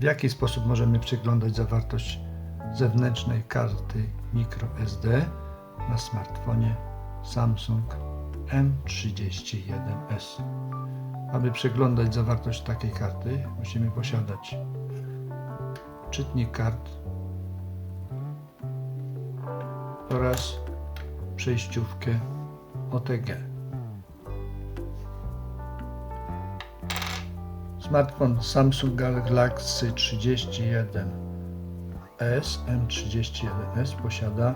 W jaki sposób możemy przeglądać zawartość zewnętrznej karty microSD na smartfonie Samsung M31s? Aby przeglądać zawartość takiej karty, musimy posiadać czytnik kart oraz przejściówkę OTG. Smartfon Samsung Galaxy 31s M31s posiada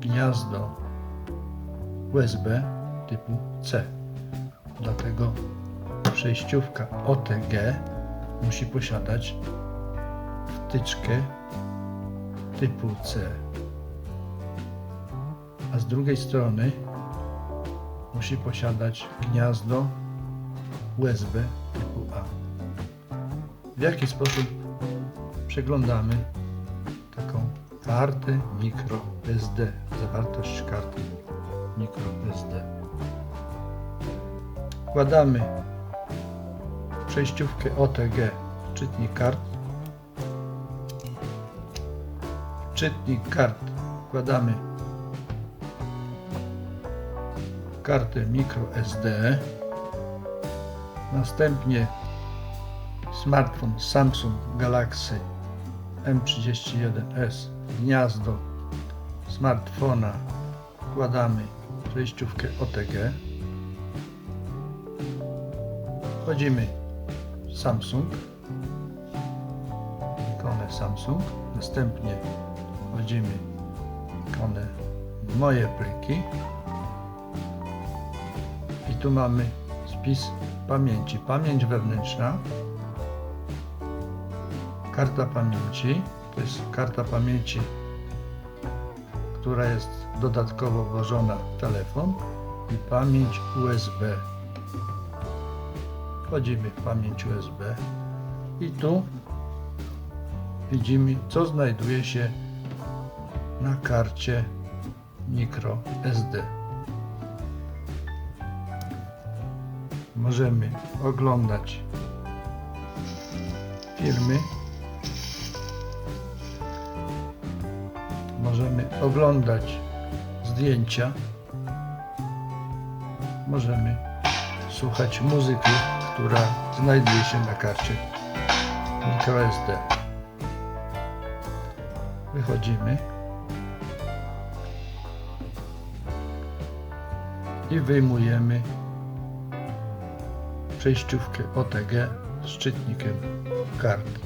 gniazdo USB typu C. Dlatego przejściówka OTG musi posiadać wtyczkę typu C. A z drugiej strony musi posiadać gniazdo USB A. W jaki sposób przeglądamy taką kartę micro SD, zawartość karty micro SD. Wkładamy przejściówkę OTG w czytnik kart. W czytnik kart wkładamy kartę micro SD. Następnie smartfon Samsung Galaxy M31s w gniazdo smartfona. Wkładamy przejściówkę OTG. Wchodzimy w Samsung, ikonę Samsung, następnie wchodzimy w ikonę Moje pliki i tu mamy pamięci. Pamięć wewnętrzna, karta pamięci, to jest karta pamięci, która jest dodatkowo włożona w telefon. I pamięć USB. Wchodzimy w pamięć USB i tu widzimy, co znajduje się na karcie micro Możemy oglądać filmy. Możemy oglądać zdjęcia. Możemy słuchać muzyki, która znajduje się na karcie microSD. Wychodzimy i wyjmujemy przejściówkę OTG z czytnikiem kart.